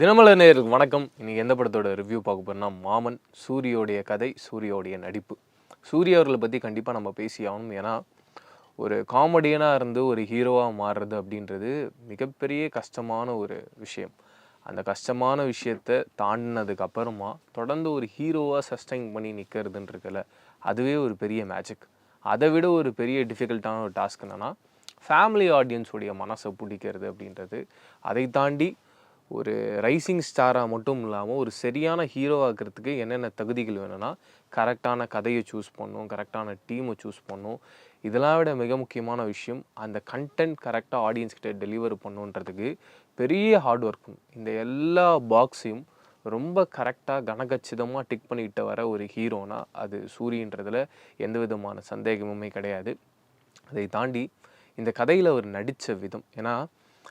தினமலர் நேயர்களுக்கு வணக்கம். இன்றைக்கி எந்த படத்தோட ரிவ்யூ பார்க்க போகிறோம்னா மாமன் சூரியோடைய கதை சூரியோடைய நடிப்பு. சூரிய அவர்களை பற்றி கண்டிப்பாக நம்ம பேசி ஆகணும். ஏன்னா ஒரு காமெடியனாக இருந்து ஒரு ஹீரோவாக மாறுறது அப்படின்றது மிகப்பெரிய கஷ்டமான ஒரு விஷயம். அந்த கஷ்டமான விஷயத்தை தாண்டினதுக்கு அப்புறமா தொடர்ந்து ஒரு ஹீரோவாக சஸ்டைன் பண்ணி நிற்கிறதுன்றதுல அதுவே ஒரு பெரிய மேஜிக் அதை விட ஒரு பெரிய டிஃபிகல்ட்டான ஒரு டாஸ்க் என்னென்னா ஃபேமிலி ஆடியன்ஸுடைய மனசை பிடிக்கிறது அப்படின்றது. அதை தாண்டி ஒரு ரைசிங் ஸ்டாராக மட்டும் இல்லாமல் ஒரு சரியான ஹீரோ ஆக்கிறதுக்கு என்னென்ன தகுதிகள் வேணும்னா கரெக்டான கதையை சூஸ் பண்ணும் கரெக்டான டீமை சூஸ் பண்ணும். இதெல்லாம் விட மிக முக்கியமான விஷயம் அந்த கண்டென்ட் கரெக்டாக ஆடியன்ஸ்கிட்ட டெலிவர் பண்ணுன்றதுக்கு பெரிய ஹார்ட் ஒர்க் இந்த எல்லா பாக்ஸையும் ரொம்ப கரெக்டாக கனகச்சிதமாக டிக் பண்ணிக்கிட்டு வர ஒரு ஹீரோனா அது சூரியன்றதில் எந்த விதமான சந்தேகமுமே கிடையாது. அதை தாண்டி இந்த கதையில் அவர் நடித்த விதம் ஏன்னா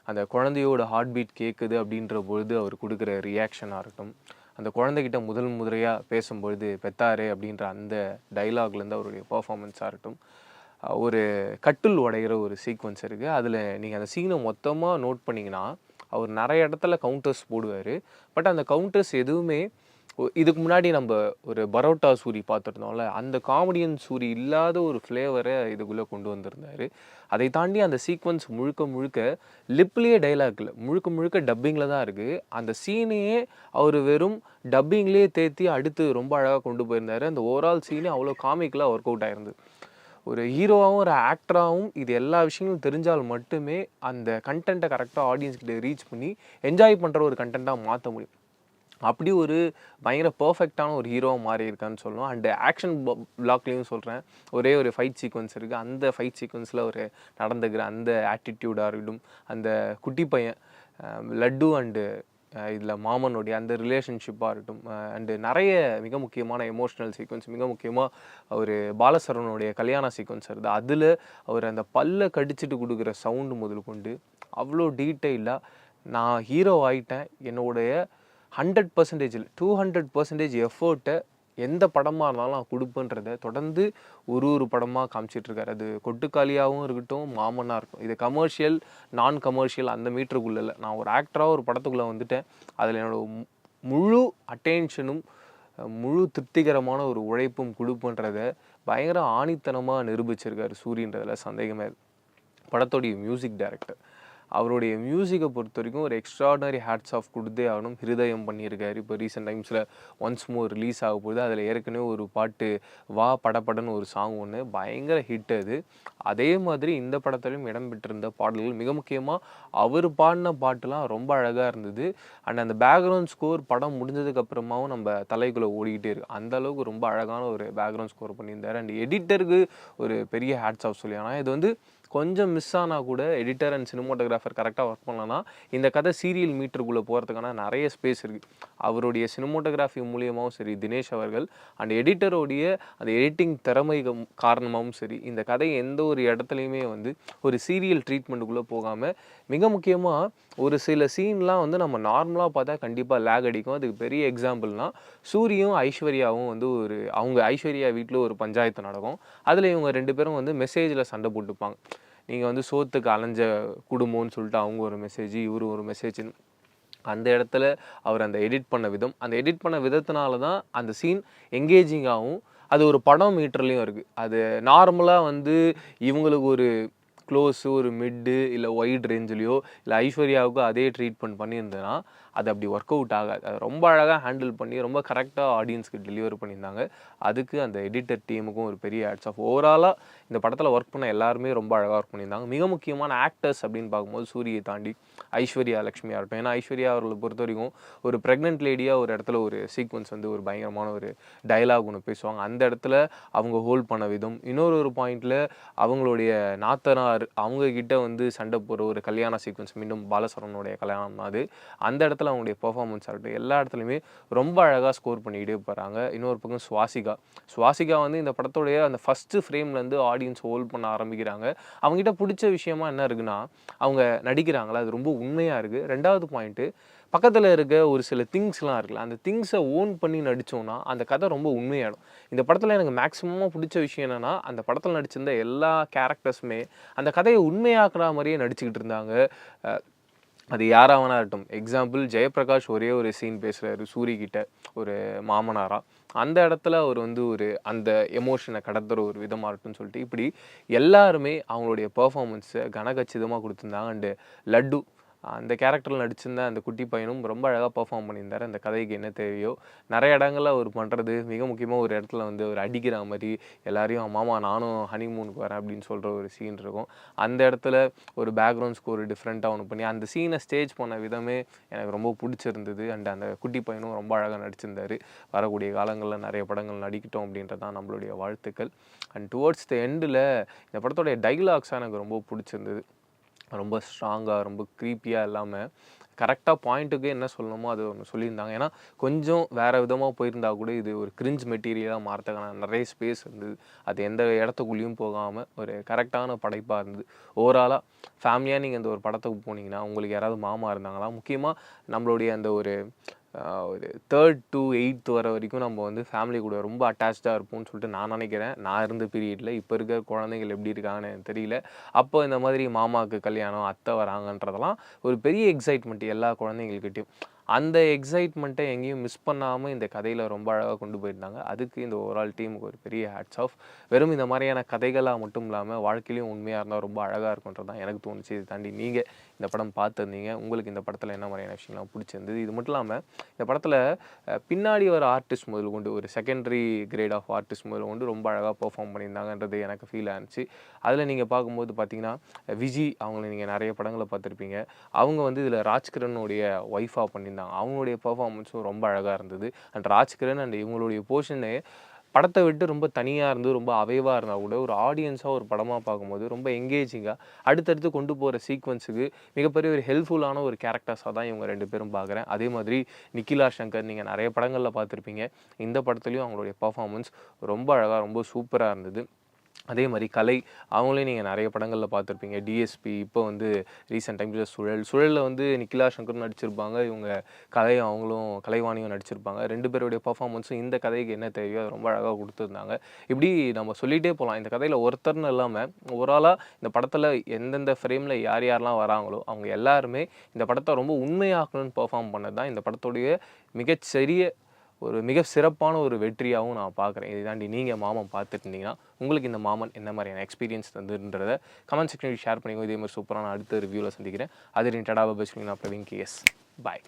அந்த குழந்தையோட ஹார்ட் பீட் கேட்குது அப்படின்ற பொழுது அவர் கொடுக்குற ரியாக்ஷனாக இருக்கட்டும். அந்த குழந்தைகிட்ட முதல் முறையாக பேசும்பொழுது பெத்தாரே அப்படின்ற அந்த டைலாக்லேருந்து அவருடைய பர்ஃபாமன்ஸாக இருக்கட்டும். ஒரு கட்டில் உடையிற ஒரு சீக்வன்ஸ் இருக்குது அதில் நீங்கள் அந்த சீனை மொத்தமாக நோட் பண்ணிங்கன்னா அவர் நிறைய இடத்துல கவுண்டர்ஸ் போடுவார். பட் அந்த கவுண்டர்ஸ் எதுவுமே இதுக்கு முன்னாடி நம்ம ஒரு பரோட்டா சூரி பார்த்துருந்தோம்ல அந்த காமெடியன் சூரி இல்லாத ஒரு ஃப்ளேவரை இதுக்குள்ளே கொண்டு வந்திருந்தார். அதை தாண்டி அந்த சீக்வன்ஸ் முழுக்க முழுக்க லிப்லேயே டைலாக் இல்லை முழுக்க முழுக்க டப்பிங்கில் தான் இருக்குது அந்த சீனையே அவர் வெறும் டப்பிங்லேயே தேத்தி அடுத்து ரொம்ப அழகாக கொண்டு போயிருந்தாரு. அந்த ஓவரால் சீனே அவ்வளோ காமிக்கலாக ஒர்க் அவுட் ஆயிருந்து ஒரு ஹீரோவாகவும் ஒரு ஆக்டராகவும் இது எல்லா விஷயங்களும் தெரிஞ்சால் மட்டுமே அந்த கண்டென்ட்டை கரெக்டாக ஆடியன்ஸ்கிட்ட ரீச் பண்ணி என்ஜாய் பண்ணுற ஒரு கண்டென்ட்டாக மாற்ற முடியும். அப்படி ஒரு பயங்கர பர்ஃபெக்டான ஒரு ஹீரோவாக மாறி இருக்கான்னு சொல்லணும். அண்டு ஆக்ஷன் பிளாக்லேயும் சொல்கிறேன் ஒரே ஒரு ஃபைட் சீக்வன்ஸ் இருக்குது அந்த ஃபைட் சீக்வன்ஸில் ஒரு நடந்துக்கிற அந்த ஆட்டிடியூடாக இருக்கட்டும் அந்த குட்டி பையன் லட்டு அண்டு இதில் மாமனுடைய அந்த ரிலேஷன்ஷிப்பாக இருக்கட்டும் அண்டு நிறைய மிக முக்கியமான எமோஷ்னல் சீக்வன்ஸ் மிக முக்கியமாக ஒரு பாலசரவனுடைய கல்யாண சீக்வன்ஸ் இருக்குது அதில் அவர் அந்த பல்லை கடிச்சிட்டு கொடுக்குற சவுண்டு முதல் கொண்டு அவ்வளோ டீட்டெயிலாக நான் ஹீரோ ஆகிட்டேன் என்னுடைய ஹண்ட்ரட் பர்சன்டேஜில் டூ ஹண்ட்ரட் பர்சன்டேஜ் எஃபர்ட்டை எந்த படமாக இருந்தாலும் நான் கொடுப்பேன்றதை தொடர்ந்து ஒரு ஒரு படமாக காமிச்சிட்ருக்காரு அது கொட்டுக்காளியாகவும் இருக்கட்டும் மாமனாக இருக்கும் இது கமர்ஷியல் நான் கமர்ஷியல் அந்த மீட்டருக்குள்ளே இல்லை. நான் ஒரு ஆக்டராக ஒரு படத்துக்குள்ளே வந்துட்டேன். அதில் என்னோட மு- முழு அட்டென்ஷனும் முழு திருப்திகரமான ஒரு உழைப்பும் கொடுப்புன்றத பயங்கர ஆணித்தனமாக நிரூபிச்சிருக்காரு சூரியன்றதில் சந்தேகமே படத்தோடைய மியூசிக் டைரக்டர் அவருடைய மியூசிக்கை பொறுத்த வரைக்கும் ஒரு எக்ஸ்ட்ராடனரி ஹேட்ஸ் ஆஃப் கொடுத்தே ஆகணும். ஹிருதயம் பண்ணியிருக்காரு. இப்போ ரீசெண்ட் டைம்ஸில் ஒன்ஸ் மோர் ரிலீஸ் ஆக போகுது. அதில் ஏற்கனவே ஒரு பாட்டு வா படபடன்னு ஒரு சாங் ஒன்று பயங்கர ஹிட் அது. அதே மாதிரி இந்த படத்துலையும் இடம்பெற்றிருந்த பாடல்கள். மிக முக்கியமாக அவர் பாடின பாட்டுலாம் ரொம்ப அழகாக இருந்தது. அண்ட் அந்த பேக்ரவுண்ட் ஸ்கோர் படம் முடிஞ்சதுக்கப்புறமாவும் நம்ம தலைக்குள்ளே ஓடிக்கிட்டே இருக்கு. அந்த அளவுக்கு ரொம்ப அழகான ஒரு பேக்ரவுண்ட் ஸ்கோர் பண்ணியிருந்தார். அண்ட் எடிட்டருக்கு ஒரு பெரிய ஹேட்ஸ் ஆஃப் சொல்லி. ஆனால் இது வந்து கொஞ்சம் மிஸ் ஆனால் கூட எடிட்டர் அண்ட் சினிமோட்டோகிராஃபர் கரெக்டாக ஒர்க் பண்ணலன்னா இந்த கதை சீரியல் மீட்டருக்குள்ளே போகிறதுக்கான நிறைய ஸ்பேஸ் இருக்குது அவருடைய சினிமோட்டோகிராஃபி மூலியமாகவும் சரி தினேஷ் அவர்கள் அண்ட் எடிட்டருடைய அந்த எடிட்டிங் திறமை காரணமாகவும் சரி இந்த கதை எந்த ஒரு இடத்துலையுமே வந்து ஒரு சீரியல் ட்ரீட்மெண்ட்டுக்குள்ளே போகாமல் மிக முக்கியமாக ஒரு சில சீன்லாம் வந்து நம்ம நார்மலாக பார்த்தா கண்டிப்பாக லேக் அடிக்கும். அதுக்கு பெரிய எக்ஸாம்பிள்னால் சூரியும் ஐஸ்வர்யாவும் வந்து ஒரு அவங்க ஐஸ்வர்யா வீட்டில் ஒரு பஞ்சாயத்து நடக்கும். அதில் இவங்க ரெண்டு பேரும் வந்து மெசேஜில் சண்டை போட்டுப்பாங்க. நீங்கள் வந்து சோத்துக்கு அலைஞ்ச குடும்பம்னு சொல்லிட்டு அவங்க ஒரு மெசேஜ் இவரு ஒரு மெசேஜ் அந்த இடத்துல அவர் அந்த எடிட் பண்ண விதம் அந்த எடிட் பண்ண விதத்தினால தான் அந்த சீன் எங்கேஜிங்காகவும் அது ஒரு படம் மீட்டர்லேயும் இருக்குது அது நார்மலாக வந்து இவங்களுக்கு ஒரு க்ளோஸு ஒரு மிட்டு இல்லை ஒயிட் ரேஞ்சிலையோ இல்லை ஐஸ்வர்யாவுக்கு அதே ட்ரீட்மெண்ட் பண்ணியிருந்தேன்னா அது அப்படி ஒர்க் அவுட் ஆகாது அது ரொம்ப அழகாக ஹேண்டில் பண்ணி ரொம்ப கரெக்டாக ஆடியன்ஸ்க்கு டெலிவர் பண்ணியிருந்தாங்க. அதுக்கு அந்த எடிட்டர் டீமுக்கும் ஒரு பெரிய ஆட்ஸ் ஆஃப் ஓவராலாக இந்த படத்தில் ஒர்க் பண்ண எல்லாருமே ரொம்ப அழகாக ஒர்க் பண்ணியிருந்தாங்க. மிக முக்கியமான ஆக்டர்ஸ் அப்படின்னு பார்க்கும்போது சூரியை தாண்டி ஐஸ்வர்யா லக்ஷ்மியாக இருக்கட்டும் ஏன்னா ஐஸ்வர்யா அவர்களை பொறுத்த வரைக்கும் ஒரு ப்ரெக்னென்ட் லேடியாக ஒரு இடத்துல ஒரு சீக்வன்ஸ் வந்து ஒரு பயங்கரமான ஒரு டைலாக் ஒன்று பேசுவாங்க. அந்த இடத்துல அவங்க ஹோல்ட் பண்ண விதம். இன்னொரு ஒரு பாயிண்டில் அவங்களுடைய நாத்தனார் அவங்கக்கிட்ட வந்து சண்டை போகிற ஒரு கல்யாண சீக்வன்ஸ் மீண்டும் பாலசரனுடைய கல்யாணம் அது. அந்த இடத்துல அவங்களுடைய பெர்ஃபார்மன்ஸ் ஆகட்டும் எல்லா இடத்துலையுமே ரொம்ப அழகாக ஸ்கோர் பண்ணிக்கிட்டே போகிறாங்க இன்னொரு பக்கம் சுவாசிகா. சுவாசிகா வந்து இந்த படத்தோடைய அந்த ஃபஸ்ட்டு ஃப்ரேம்லேருந்து ஆடியன்ஸ் ஹோல்ட் பண்ண ஆரம்பிக்கிறாங்க. அவங்ககிட்ட பிடிச்ச விஷயமா என்ன இருக்குன்னா அவங்க நடிக்கிறாங்களா அது ரொம்ப உண்மையாக இருக்குது ரெண்டாவது பாயிண்ட்டு பக்கத்தில் இருக்க ஒரு சில திங்ஸ்லாம் இருக்குல்ல அந்த திங்ஸை ஓன் பண்ணி நடித்தோன்னா அந்த கதை ரொம்ப உண்மையாயிடும். இந்த படத்தில் எனக்கு மேக்ஸிமமாக பிடிச்ச விஷயம் என்னென்னா அந்த படத்தில் நடிச்சிருந்த எல்லா கேரக்டர்ஸுமே அந்த கதையை உண்மையாக்குற மாதிரியே நடிச்சுக்கிட்டு இருந்தாங்க. அது யாராவனா இருக்கட்டும் எக்ஸாம்பிள் ஜெயபிரகாஷ் ஒரே ஒரு சீன் பேசுகிறாரு சூரிய கிட்ட ஒரு மாமனாரா. அந்த இடத்துல அவர் வந்து ஒரு அந்த எமோஷனை கடத்துகிற ஒரு விதமாக இருக்கட்டும் சொல்லிட்டு இப்படி எல்லாருமே அவங்களுடைய பர்ஃபார்மன்ஸை கனகச்சிதமாக கொடுத்துருந்தாங்க. அண்டு லட்டு அந்த கேரக்டரில் நடிச்சிருந்த அந்த குட்டி பையனும் ரொம்ப அழகாக பர்ஃபார்ம் பண்ணியிருந்தார். அந்த கதைக்கு என்ன தேவையோ நிறைய இடங்களில் அவர் பண்ணுறது மிக முக்கியமாக ஒரு இடத்துல வந்து அவர் அடிக்கிற மாதிரி எல்லாரையும் மாமா நானும் ஹனிமூனுக்கு வரேன் அப்படின்னு சொல்கிற ஒரு சீன் இருக்கும். அந்த இடத்துல ஒரு பேக்ரவுண்ட் ஸ்கோர் டிஃப்ரெண்ட்டாக ஒன்று பண்ணி அந்த சீனை ஸ்டேஜ் பண்ண விதமே எனக்கு ரொம்ப பிடிச்சிருந்தது. அண்ட் அந்த குட்டி பையனும் ரொம்ப அழகாக நடிச்சிருந்தார். வரக்கூடிய காலங்களில் நிறைய படங்கள் நடிக்கட்டும் அப்படின்றது தான் நம்மளுடைய வாழ்த்துக்கள். அண்ட் டுவோர்ட்ஸ் த எண்டில் இந்த படத்தோடைய டைலாக்ஸாக எனக்கு ரொம்ப பிடிச்சிருந்தது. ரொம்ப ஸ்ட்ராங்காக ரொம்ப க்ரீப்பியாக இல்லாமல் கரெக்டாக பாயிண்ட்டுக்கு என்ன சொல்லணுமோ அது ஒன்று சொல்லியிருந்தாங்க. ஏன்னா கொஞ்சம் வேறு விதமாக போயிருந்தா கூட இது ஒரு கிரிஞ்ச் மெட்டீரியலாக மாறதுக்கான நிறைய ஸ்பேஸ் இருந்தது. அது எந்த இடத்துக்குள்ளேயும் போகாமல் ஒரு கரெக்டான படைப்பாக இருந்தது. ஓவராலாக ஃபேமிலியாக நீங்கள் இந்த ஒரு படத்துக்கு போனீங்கன்னா உங்களுக்கு யாராவது மாமா இருந்தாங்களா? முக்கியமாக நம்மளுடைய அந்த ஒரு ஒரு தேர்ட் டு எயித் வர வரைக்கும் நம்ம வந்து ஃபேமிலி கூட ரொம்ப அட்டாச்சாக இருப்போம்னு சொல்லிட்டு நான் நினைக்கிறேன். நான் இருந்த பீரியடில் இப்போ இருக்க குழந்தைகள் எப்படி இருக்காங்கன்னு எனக்கு தெரியல. அப்போ இந்த மாதிரி மாமாவுக்கு கல்யாணம் அத்தை வராங்கன்றதெல்லாம் ஒரு பெரிய எக்ஸைட்மெண்ட் எல்லா குழந்தைங்கள்கிட்டையும். அந்த எக்ஸைட்மெண்ட்டை எங்கேயும் மிஸ் பண்ணாமல் இந்த கதையில் ரொம்ப அழகாக கொண்டு போயிருந்தாங்க. அதுக்கு இந்த ஓவரால் டீமுக்கு ஒரு பெரிய ஹேட்ஸ் ஆஃப் வெறும் இந்த மாதிரியான கதைகளாக மட்டும் இல்லாமல் வாழ்க்கையிலையும் உண்மையாக இருந்தால் ரொம்ப அழகாக இருக்குன்றது தான் எனக்கு தோணுச்சு. இதை தாண்டி நீங்கள் இந்த படம் பார்த்துருந்தீங்க. உங்களுக்கு இந்த படத்தில் என்ன மாதிரியான விஷயம்லாம் பிடிச்சிருந்தது? இது மட்டும் இல்லாமல் இந்த படத்தில் பின்னாடி வர ஆர்டிஸ்ட் முதல் கொண்டு ஒரு செகண்டரி கிரேட் ஆஃப் ஆர்டிஸ்ட் முதல் கொண்டு ரொம்ப அழகாக பர்ஃபார்ம் பண்ணியிருந்தாங்கன்றது எனக்கு ஃபீல் ஆனிச்சு அதில் நீங்கள் பார்க்கும்போது பார்த்தீங்கன்னா விஜி அவங்கள நீங்கள் நிறைய படங்களை பார்த்துருப்பீங்க. அவங்க வந்து இதில் ராஜ்கிரனுடைய ஒய்ஃபாக பண்ணியிருந்தாங்க. அவங்களுடைய பர்ஃபார்மன்ஸும் ரொம்ப அழகாக இருந்தது. அண்ட் ராஜ்கிரண் அண்ட் இவங்களுடைய போர்ஷனே படத்தை விட்டு ரொம்ப தனியாக இருந்து ரொம்ப அவைவாக இருந்தால் கூட ஒரு ஆடியன்ஸாக ஒரு படமாக பார்க்கும்போது ரொம்ப எங்கேஜிங்காக அடுத்தடுத்து கொண்டு போகிற சீக்வன்ஸுக்கு மிகப்பெரிய ஒரு ஹெல்ப்ஃபுல்லான ஒரு கேரக்டர்ஸாக தான் இவங்க ரெண்டு பேரும் பார்க்குறேன். அதே மாதிரி நிக்கிலா சங்கர் நீங்கள் நிறைய படங்களில் பார்த்துருப்பீங்க. இந்த படத்துலையும் அவங்களுடைய பர்ஃபார்மன்ஸ் ரொம்ப அழகாக ரொம்ப சூப்பராக இருந்தது. அதே மாதிரி கலை அவங்களையும் நீங்கள் நிறைய படங்களில் பார்த்துருப்பீங்க. டிஎஸ்பி இப்போ வந்து ரீசெண்ட் டைம்ஸில் சுழல் சுழலில் வந்து நிக்கிலா சங்கரும் நடிச்சிருப்பாங்க. இவங்க கலை அவங்களும் கலைவாணியும் நடிச்சிருப்பாங்க. ரெண்டு பேருடைய பர்ஃபார்மன்ஸும் இந்த கதைக்கு என்ன தேவையோ அதை ரொம்ப அழகாக கொடுத்துருந்தாங்க. இப்படி நம்ம சொல்லிகிட்டே போகலாம் இந்த கதையில் ஒருத்தர்னு இல்லாமல் ஓவராலாக இந்த படத்தில் எந்தெந்த ஃப்ரேமில் யார் யாரெல்லாம் வராங்களோ அவங்க எல்லாருமே இந்த படத்தை ரொம்ப உண்மையாக்கணும்னு பெர்ஃபார்ம் பண்ணது தான் இந்த படத்துடைய மிகச்சரிய ஒரு மிக சிறப்பான ஒரு வெற்றியாகவும் நான் பார்க்குறேன். இதை தாண்டி நீங்கள் மாமன் பார்த்துட்டு இருந்தீங்கன்னா உங்களுக்கு இந்த மாமன் என்ன மாதிரியான எக்ஸ்பீரியன்ஸ் தந்துன்றத கமெண்ட் செக்ஷனில் ஷேர் பண்ணிக்கோ இதே மாதிரி சூப்பரான அடுத்த ரிவ்யூவில் சந்திக்கிறேன். அது டடாவை பஸ் நான் பிரவீன் கேஎஸ் பாய்